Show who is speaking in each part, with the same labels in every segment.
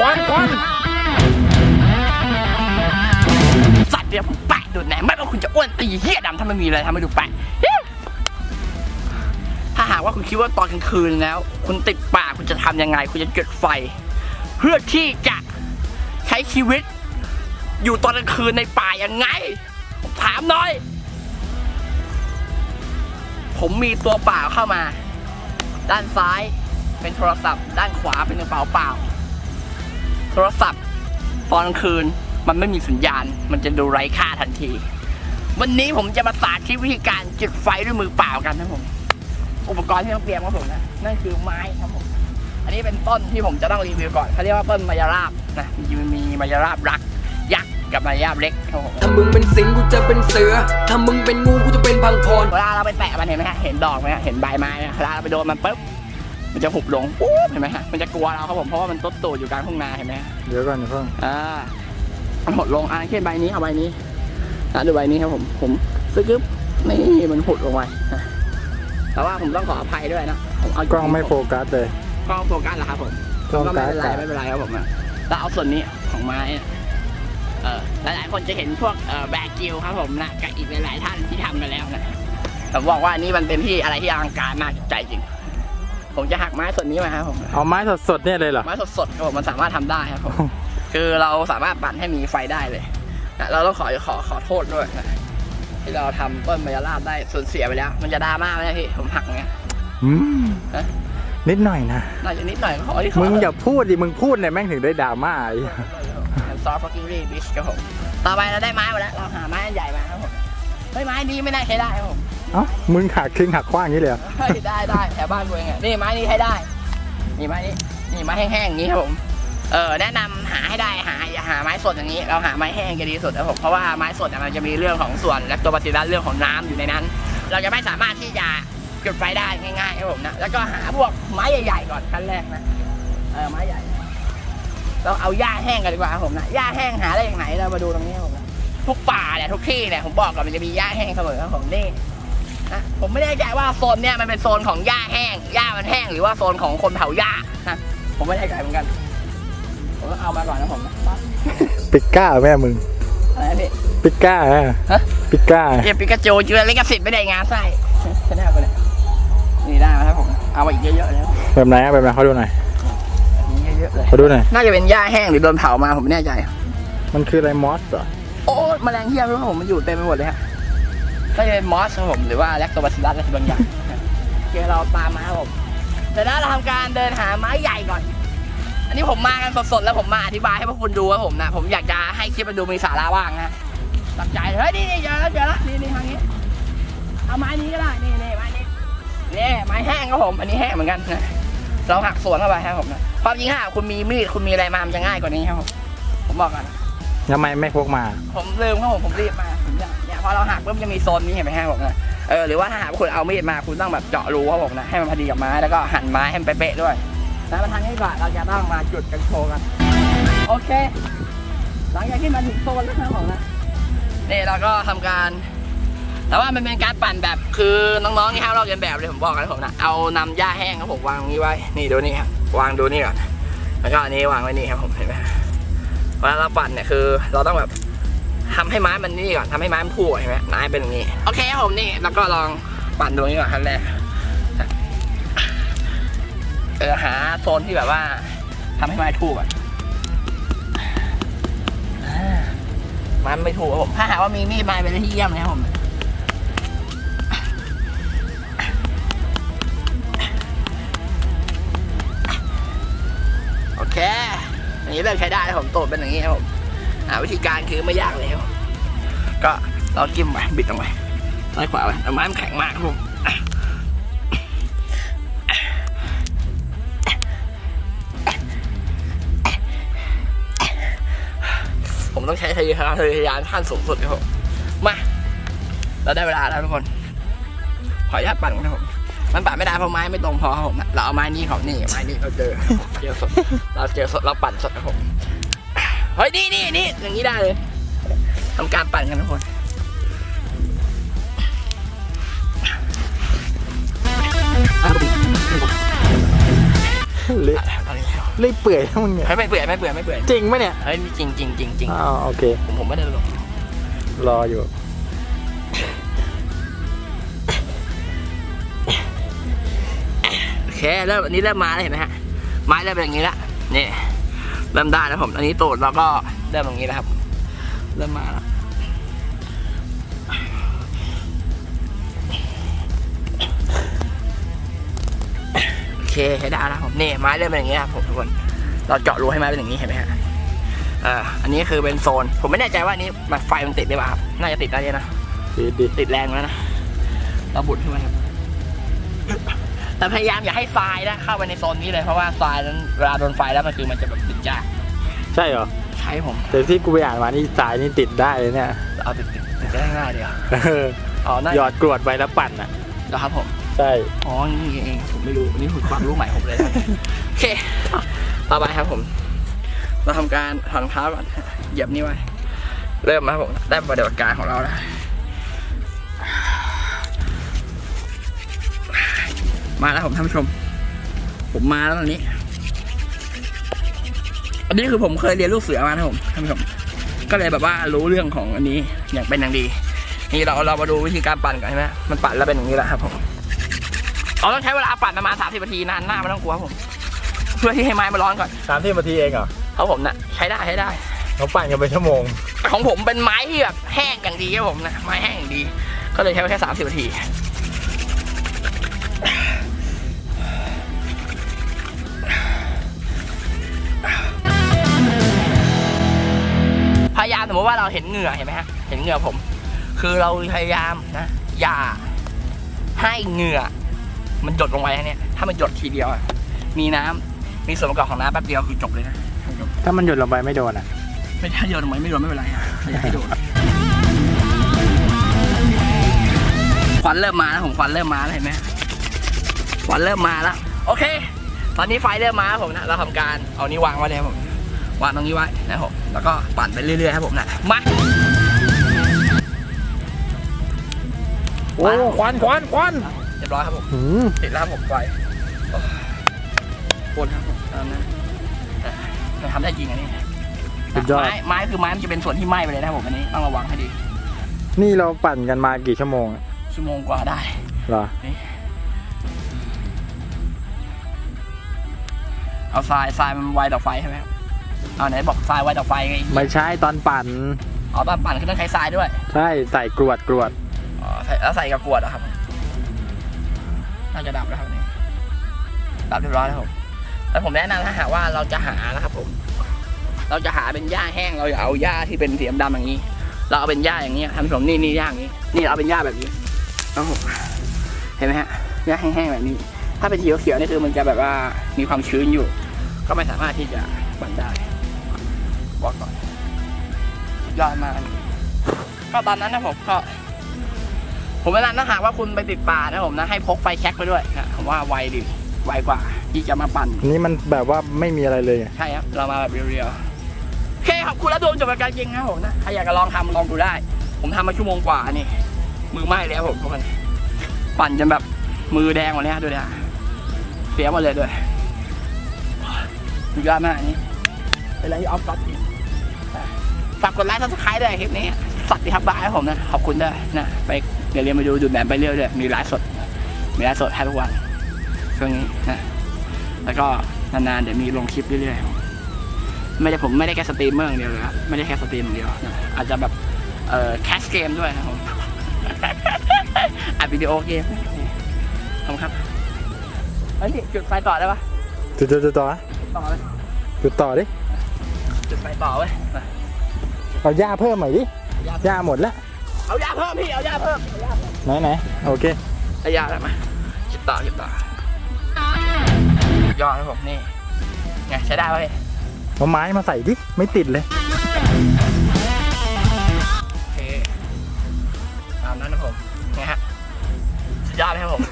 Speaker 1: ควันควัน
Speaker 2: สัตว์เดียวผมแปะดูดแหนไม่ว่าคุณจะอ้วนตีเหี้ยดำถ้าไม่มีอะไรทำให้ดูแปะถ้าหากว่าคุณคิดว่าตอนกลางคืนแล้ว คุณติดป่าคุณจะทำยังไง คุณจะจุดไฟ เพื่อที่จะใช้ชีวิต อยู่ตอนกลางคืนในป่ายังไงผมถามหน่อย ผมมีตัวเปล่าเข้ามา ด้านซ้ายเป็นโทรศัพท์ ด้านขวาเป็นกระเป๋าเปล่า โทรศัพท์ตอนกลางคืนมันไม่มีสัญญาณ มันจะดูไร้ค่าทันที วันนี้ผมจะมาสาธิตวิธีการจุดไฟด้วยมือเปล่ากันนะผม อุปกรณ์ที่ต้องเตรียมครับผมนะนั่นคือไม้ครับผม อันนี้เป็นต้นที่ผมจะต้องรีวิวก่อนเขาเรียกว่าต้นมายาราบนะจริงๆมันมีมายาราบรักยักษ์กับมายาราบเล็กครับผม
Speaker 3: ถ้ามึงเป็นสิงกูจะเป็นเสือ ถ้ามึงเป็นงูกูจะเป็นพังพร
Speaker 2: เวลาเราไปแตะมันเห็นไหมฮะเห็นดอกไหมฮะเห็นใบไม้ไหมเวลาเราไปโดนมันปุ๊บ มันจะหุบลงปุ๊บเห็นไหมฮะมันจะกลัวเราครับผมเพราะว่ามันต้นตูดอยู่กลางทุ่งนาเห็นไหมฮะ
Speaker 1: เดี๋ยวก่อนอย่าเพิ่ง
Speaker 2: อ่ามันหดลงอ่าเช่นใบนี้เอาใบนี้นะดูใบนี้ครับผมผมซึกึบนี่มันหดลงไปนะแต่ว่าผมต้องขออภัยด้วยนะผมเอา
Speaker 1: กล้องไม่โฟกัสเลย
Speaker 2: กล้องโฟกัสเหรอครับผม
Speaker 1: กล้อง
Speaker 2: ก็ไม่เป็นไร
Speaker 1: กัส
Speaker 2: ไม่เป็นไรครับผมนะแล้วเอาส่วนนี้ของไม้เนี่ยเออหลายๆคนจะเห็นพวกเอ่อแบกกิวครับผมนะกับอีกหลายๆท่านที่ทำกันแล้วนะผมบอกว่านี่มันเป็นที่อะไรที่อลังการมากใจจริง ผมจะหักไม้ส่วนนี้มาครับผม
Speaker 1: เอาไม้สดๆเนี่ยเลยเหรอ
Speaker 2: ไม้สดๆครับผมมันสามารถทำได้ครับผมคือเราสามารถปั่นให้มีไฟได้เลยนะเราต้องขอขอขอโทษด้วยนะที่เราทำต้นมายาลาบได้สูญเสียไปแล้ว มันจะดราม่าไหมพี่ผมหักไง
Speaker 1: อืม
Speaker 2: ฮะ
Speaker 1: นิดหน่อยนะ
Speaker 2: น่าจะนิดหน่อยขอที่ขอ
Speaker 1: มึงอย่าพูดดิมึงพูดเนี่ยแม่งถึงได้ดราม่าไอ้เหี้ย
Speaker 2: ซอฟต์ฟักกิ้งรีบิชครับผมต่อไปเราได้ไม้มาแล้วเราหาไม้อันใหญ่มาครับผมเฮ้ยไม้นี้ไม่น่าใช้ได้ครับผม
Speaker 1: เอ้ามึงหักครึ่งหักขว้างอย่างนี้เลยเหรอ
Speaker 2: เฮ้ยได้ได้แถวบ้านกูเองอะนี่ไม้นี้ใช้ได้นี่ไม้นี้นี่ไม้แห้งๆอย่างนี้ครับผมเออแนะนำหาให้ได้หาอย่าหาไม้สดอย่างนี้ เราหาไม้แห้งจะดีสุดนะผมเพราะว่าไม้สดเนี่ยมันจะมีเรื่องของส่วนแลคโตบาซิลลัสเรื่องของน้ำอยู่ในนั้น เราจะไม่สามารถที่จะจุดไฟได้ง่ายๆครับผมนะแล้วก็หาพวกไม้ใหญ่ๆก่อนขั้นแรกนะเออไม้ใหญ่เราเอาหญ้าแห้งกันดีกว่าครับผมนะหญ้าแห้งหาได้อย่างไหนเรามาดูตรงนี้ครับผมนะทุกป่าเนี่ยทุกที่เนี่ยผมบอกก่อนมันจะมีหญ้าแห้งเสมอครับผมนี่ นะผมไม่แน่ใจว่าโซนเนี่ยมันเป็นโซนของหญ้าแห้งหญ้ามันแห้งหรือว่าโซนของคนเผาหญ้านะผมไม่แน่ใจเหมือนกัน ผมต้องเอามาก่อนนะผมนะปั๊บ
Speaker 1: ปิก้าแม่มึง
Speaker 2: อะไรนะพี่
Speaker 1: ปิก้าฮะ
Speaker 2: ฮะ
Speaker 1: ปิก้า
Speaker 2: เรียกปิกาจูเจอลิขสิทธิ์ไม่ได้งานไส้ใช่ไหมครับเนี่ยนี่ได้มาครับผม เอามาอีกเยอะๆแล้ว
Speaker 1: แบบไหนอะแบบไหนเขาดูหน่อย
Speaker 2: นี่เยอะๆเลย
Speaker 1: เขาดูหน่อย
Speaker 2: น่าจะเป็นหญ้าแห้งหรือโดนเผามาผมไม่แน่ใจ
Speaker 1: มันคืออะไรมอสเหรอ
Speaker 2: โอ้แมลงเหี้ยไม่รู้ผมมันอยู่เต็มไปหมดเลยฮะ ก็จะเป็นมอสครับผมหรือว่าแลคโตบาซิลลัสอะไรบางอย่างเดี๋ยวเราตามมาครับผมแต่แล้วเราทำการเดินหาไม้ใหญ่ก่อน อันนี้ผมมากันสดๆแล้วผมมาอธิบายให้พวกคุณดูครับผมนะผมอยากจะให้คลิปมันดูมีสาระบ้างนะตั้งใจเฮ้ยนี่นี่เจอแล้วเจอแล้วนี่นี่ทางนี้เอาไม้นี้ก็ได้นี่นี่ไม้นี้นี่ไม้แห้งครับผม อันนี้แห้งเหมือนกันนะเราหักสวนเข้าไปครับผมนะความจริงถ้าคุณมีมีดคุณมีอะไรมามันจะง่ายกว่านี้ครับผมผมบอกก่อน
Speaker 1: ทำไมไม่พกมา
Speaker 2: ผมลืมครับผมผมรีบมาผมอยากเนี่ยพอเราหักปุ๊บจะมีโซนนี้เห็นไหมฮะผมนะเออหรือว่าถ้าหากคุณเอามีดมาคุณต้องแบบเจาะรูครับผมนะให้มันพอดีกับไม้แล้วก็หั่นไม้ให้มันเป๊ะๆด้วยแล้วมาทางนี้ก่อนเราจะต้องมาจุดกันโชว์กันโอเค หลังจากที่มาถึงโซนแล้วครับผมนะนี่เราก็ทำการ แต่ว่ามันเป็นการปั่นแบบคือน้องๆนี่ครับเราเรียนแบบเลยผมบอกกันผมนะเอานำหญ้าแห้งครับผมวางตรงนี้ไว้ นี่ดูนี่ครับวางดูนี่ก่อนแล้วก็อันนี้วางไว้นี่ครับผมเห็นไหม เวลาเราปั่นเนี่ยคือเราต้องแบบทำให้ไม้มันนี่ก่อนทำให้ไม้มันพูเห็นไหมไม้เป็นอย่างนี้ โอเคครับผมนี่แล้วก็ลองปั่นดูนี่ก่อนขั้นแรกเออหาโซนที่แบบว่าทำให้ไม้ถูกอะอ่าไม้มันไม่ถูกครับผมถ้าหากว่ามีมีดไม้เป็นที่เยี่ยมนะครับผม อย่างนี้เริ่มใช้ได้แล้วผมโตดเป็นอย่างนี้ครับผมอ่าวิธีการคือไม่ยากเลยครับก็เราจิ้มไปบิดลงไปซ้ายขวาไปแต่ไม้มันแข็งมากครับผมผมต้องใช้ทะเยานทะเยานขั้นสูงสุดครับผมมาเราได้เวลาแล้วทุกคน ขออนุญาตปั่นนะครับผม มันปั่นไม่ได้เพราะไม้ไม่ตรงพอครับผมเราเอาไม้นี้ของนี่ไม้นี้เราเจอเจอสดเราเจอสดเราปั่นสดครับผมเฮ้ยนี่นี่นี่อย่างนี้ได้เลยทำการปั่นกันทุกคน
Speaker 1: เละ
Speaker 2: ตอนนี้
Speaker 1: เละเปื่อยแล้วมึงเนี่ย
Speaker 2: ไม่เปื่อยไม่เปื่อยไม่เปื่อย
Speaker 1: จริงไหมเนี่ย
Speaker 2: เฮ้ยจริงจริงจริงจริง
Speaker 1: อ้าวโอเค
Speaker 2: ผมผมไม่ได้หลง
Speaker 1: รออยู่
Speaker 2: เคเริ่มอันนี้เริ่มมาแล้วเห็นไหมฮะไม้เริ่มเป็นอย่างนี้ละนี่เริ่มได้แล้วผมอันนี้ตูดเราก็เริ่มอย่างนี้แล้วครับ เริ่มมาแล้วโอเคใช้ได้แล้วผมนี่ไม้เริ่มเป็นอย่างนี้ครับผมทุกคนเราเจาะรูให้ไม้เป็นอย่างนี้เห็นไหมฮะเอ่าอันนี้คือเป็นโซน ผมไม่แน่ใจว่าอันนี้มันไฟมันติดหรือเปล่าครับน่าจะติดได้เลยนะ
Speaker 1: ดีดี
Speaker 2: ติดแรงแล้วนะเราบุดขึ้นมาครับ แต่พยายามอย่าให้ทรายนะเข้าไปในโซนนี้เลยเพราะว่าทรายนั้นเวลาโดนไฟแล้วมันคือมันจะแบบติดยาก
Speaker 1: ใช่เหรอ
Speaker 2: ใช่ผม
Speaker 1: แต่ที่กูไปอ่านมานี่สายนี่ติดได้เลยเนี่ย
Speaker 2: เอาติดติดติดได้ง่ายเดียว
Speaker 1: เออ
Speaker 2: อ๋อน่า
Speaker 1: หยอดกรวดไปแล้วปั่นอะ
Speaker 2: เหรอครับผม
Speaker 1: ใช่
Speaker 2: อ๋อนี่เองผมไม่รู้นี่คือความรู้ใหม่ผมเลยนะโอเคต่อไปครับผม เราทำการถอนรองเท้าก่อนเหยียบนี่ไว้เริ่มมาครับผมได้ปฏิบัติการของเราแล้ว มาแล้วผมท่านผู้ชม ผมมาแล้วตอนนี้ อันนี้คือผมเคยเรียนลูกเสือมานะผมท่านผู้ชม ก็เลยแบบว่ารู้เรื่องของอันนี้อย่างเป็นอย่างดี นี่เราเรามาดูวิธีการปั่นกันใช่ไหมมันปั่นแล้วเป็นอย่างนี้แหละครับผมเราต้องใช้เวลาปั่นประมาณ30นาทีนานหน้าไม่ต้องกลัวครับผม เพื่อที่ให้ไม้มันร้อนก่อน
Speaker 1: สามที่นาทีเองเหรอ
Speaker 2: ครับผมนะใช้ได้ใช้ได้
Speaker 1: เขาปั่นกันไปชั่วโมง
Speaker 2: ของผมเป็นไม้ที่แบบแห้งอย่างดีครับผมนะไม้แห้งอย่างดี ก็เลยใช้ไปแค่30นาทีพยายาม สมมติว่าเราเห็นเหงื่อเห็นไหมฮะเห็นเหงื่อผม คือเราพยายามนะอย่าให้เหงื่อ มันหยดลงไปนะเนี่ยถ้ามันหยดทีเดียวอะมีน้ำมีส่วนประกอบของน้ำแป๊บเดียวคือจบเลยนะ
Speaker 1: ถ้ามันหยดลงไปไม่โดนอะ
Speaker 2: ไม่ถ้าโยนไหมไม่โดนไม่เป็นไรอะอยากให้โดนควันเริ่มมาแล้วผมควันเริ่มมาแล้วเห็นไหมควันเริ่มมาแล้ว โอเค ตอนนี้ไฟเริ่มมาครับผมนะเราทำการเอานี้วางไว้เลยครับผม วางตรงนี้ไว้นะครับผมแล้วก็ปั่นไปเรื่อยๆครับผมนะมา
Speaker 1: โอ้ควันควันควัน
Speaker 2: เรียบร้อยครับผม
Speaker 1: หืม
Speaker 2: ติดแล้วครับผมไฟโอ้ปนครับผมตามนั้นอะไม่ทำได้จริงอันนี้
Speaker 1: สุดยอด
Speaker 2: ไม้ไม้คือไม้มันจะเป็นส่วนที่ไหม้ไปเลยนะครับผมอันนี้ต้องระวังให้ดี
Speaker 1: นี่เราปั่นกันมากี่ชั่วโมงอะ
Speaker 2: ชั่วโมงกว่าได้
Speaker 1: เหรอ
Speaker 2: เอาทรายทรายมันไวต่อไฟใช่ไหมครับ เอาไหนบอกทรายไวต่อไฟไง
Speaker 1: ไม่ใช่ตอนปั่น
Speaker 2: เอาตอนปั่นคือต้องใช้ทรายด้วย
Speaker 1: ใช่ใส่กรวดกรวด
Speaker 2: อ๋อใส่แล้วใส่กับกรวดเหรอครับ น่าจะดับแล้วครับนี่ดับเรียบร้อยแล้วผมแล้วผมแนะนำถ้าหากว่าเราจะหานะครับผม เราจะหาเป็นหญ้าแห้งเราอย่าเอาหญ้าที่เป็นสีดำๆอย่างนี้ เราเอาเป็นหญ้าอย่างนี้ท่านผู้ชมนี่นี่หญ้าอย่างนี้ นี่เราเอาเป็นหญ้าแบบนี้ครับผมเห็นไหมฮะหญ้าแห้งๆแบบนี้ ถ้าเป็นเขียวๆนี่คือมันจะแบบว่ามีความชื้นอยู่ ก็ไม่สามารถที่จะปั่นได้ บอกก่อนสุดยอดมากอันนี้ก็ตอนนั้นนะผมก็ ผมแนะนำถ้าหากว่าคุณไปติดป่านะผมนะให้พกไฟแช็กไปด้วยนะผมว่าไวดีไวกว่าที่จะมาปั่น
Speaker 1: อันนี้มันแบบว่าไม่มีอะไรเลยอะ
Speaker 2: ใช่ครับ เรามาแบบเรียวๆโอเคขอบคุณแล้วดวงจบการจริงนะครับผมนะใครอยากจะลองทำลองดูได้ ผมทำมาชั่วโมงกว่านี่ มือไหม้แล้วผมเพราะมัน ปั่นจนแบบมือแดงหมดเลยฮะดูดิฮะเสียหมดเลยด้วยสุดยอดมากอันนี้เป็นอะไรที่ออฟก๊อตจริง ฝากกดไลค์ซับสไครต์ด้วยคลิปนี้สัตว์ดีครับบายครับผมนะ ขอบคุณด้วยนะ ไปเดี๋ยวเรียนไปดูดูแบบไปเรื่อยด้วยมีไลฟ์สด มีไลฟ์สดให้ทุกวันช่วงนี้นะแล้วก็นานๆเดี๋ยวมีลงคลิปเรื่อยๆไม่ได้ผมไม่ได้แค่สตรีมเมอร์อย่างเดียวเลยครับไม่ได้แค่สตรีมอย่างเดียวนะอาจจะแบบเอ่อแคสเกมด้วยนะครับผมอัดวิดีโอเกมขอบคุณครับเฮ้ยนี่จุดไฟต่อได้ปะ
Speaker 1: จุดจุดจุดต่อนะ
Speaker 2: ต่อเลย
Speaker 1: จุดต่อดิ
Speaker 2: จุดไฟต่อเว้ยมา
Speaker 1: เอาหญ้าเพิ่มหน่อยดิหญ้าหมดแล้ว
Speaker 2: เอายาเพิ่มพี่ เอายาเพิ่มเอายาเพิ่ม
Speaker 1: ไหนไหนโอเค
Speaker 2: เอายาอะไรมาจิบต่อจิบต่อสุดยอดครับผมนี่ไงใช้ได้ปะพี่
Speaker 1: เอาไม้มาใส่ดิไม่ติดเลย
Speaker 2: โอเคตามนั้นนะผมไงฮะสุดยอดไหมครับผม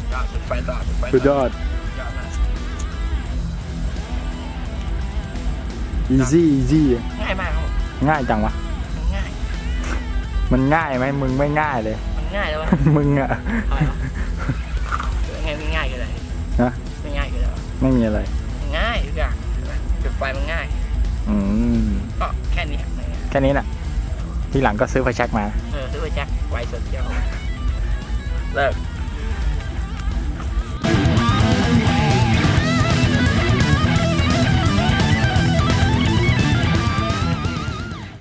Speaker 2: สุดยอดจุดไฟต่อจุดไฟต่อ
Speaker 1: สุดยอด
Speaker 2: สุดยอดมาก
Speaker 1: easy easy อะ
Speaker 2: ง่ายมากครับผม
Speaker 1: ง่ายจังวะ
Speaker 2: มันง่าย
Speaker 1: มันง่ายไหมมึงไม่ง่ายเลย
Speaker 2: มันง่ายแล้ววะ
Speaker 1: มึงอะ
Speaker 2: ไงไม่ง่ายคืออะไนะไม่ง่ายคืออะไวะ
Speaker 1: ไม่มีอะไร
Speaker 2: ง่ายทุกอย่างจุดไฟมันง่าย
Speaker 1: อืม
Speaker 2: ก็แค่นี้
Speaker 1: แค่นี้น่ะ ทีหลังก็ซื้อไฟแช็กมา
Speaker 2: เออซื้อไฟแช็กไวสุดเจ้าเลิก